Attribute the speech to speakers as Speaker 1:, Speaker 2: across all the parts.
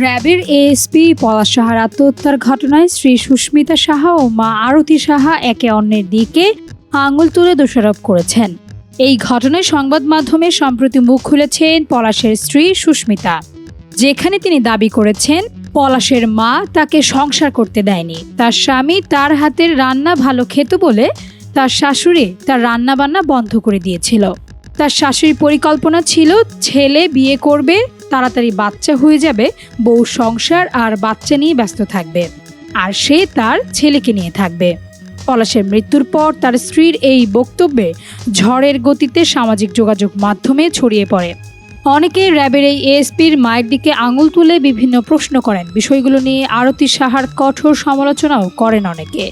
Speaker 1: র্যাবের এএসপি পলাশ সাহার আত্মহত্যার ঘটনায় শ্রী সুস্মিতা সাহা ও মা আরতি সাহা একে অন্যের দিকে আঙুল তুলে দোষারোপ করেছেন। এই ঘটনায় সংবাদ মাধ্যমে সম্প্রতি মুখ খুলেছেন পলাশের স্ত্রী সুস্মিতা। যেখানে তিনি দাবি করেছেন, পলাশের মা তাকে সংসার করতে দেয়নি। তার স্বামী তার হাতের রান্না ভালো খেত বলে তার শাশুড়ি তার রান্না বান্না বন্ধ করে দিয়েছিল। তার শাশুড়ির পরিকল্পনা ছিল, ছেলে বিয়ে করবে তাড়াতাড়ি বাচ্চা হয়ে যাবে, বউ সংসার আর বাচ্চা নিয়ে ব্যস্ত থাকবে। আর সে তার ছেলেকে নিয়ে থাকবে। পলাশের মৃত্যুর পর তার স্ত্রীর এই বক্তব্যে ঝড়ের গতিতে সামাজিক যোগাযোগ মাধ্যমে ছড়িয়ে পড়ে। অনেকে র্যাবের এই এএসপির মায়ের দিকে আঙুল তুলে বিভিন্ন প্রশ্ন করেন। বিষয়গুলো নিয়ে আরতি সাহার কঠোর সমালোচনাও করেন অনেকে।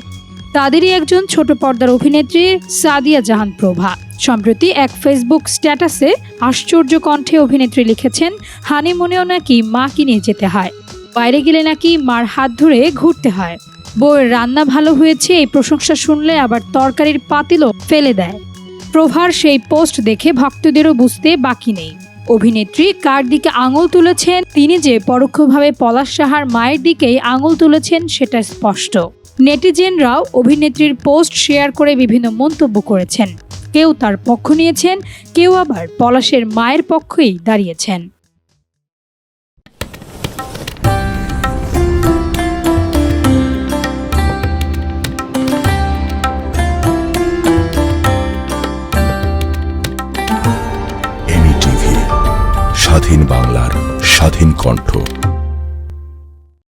Speaker 1: তাদেরই একজন ছোট পর্দার অভিনেত্রী সাদিয়া জাহান প্রভা। সম্প্রতি এক ফেসবুক স্ট্যাটাসে আশ্চর্য কণ্ঠে অভিনেত্রী লিখেছেন, হানিমুনেও নাকি মাকে নিয়ে যেতে হয়। বাইরে গেলে নাকি মার হাত ধরে ঘুরতে হয়। বউয়ের রান্না ভালো হয়েছে, এই প্রশংসা শুনলে আবার তরকারির পাতিলও ফেলে দেয়। প্রভার সেই পোস্ট দেখে ভক্তদেরও বুঝতে বাকি নেই। অভিনেত্রী কার দিকে আঙুল তুলেছেন, তিনি যে পরোক্ষভাবে পলাশ সাহার মায়ের দিকেই আঙুল তুলেছেন, সেটা স্পষ্ট। নেটিজেনরাও অভিনেত্রীর পোস্ট শেয়ার করে বিভিন্ন মন্তব্য করেছেন। কেউ তার পক্ষ নিয়েছেন, কেউ আবার পলাশের মায়ের পক্ষেই দাঁড়িয়েছেন।
Speaker 2: স্বাধীন বাংলার স্বাধীন কণ্ঠ।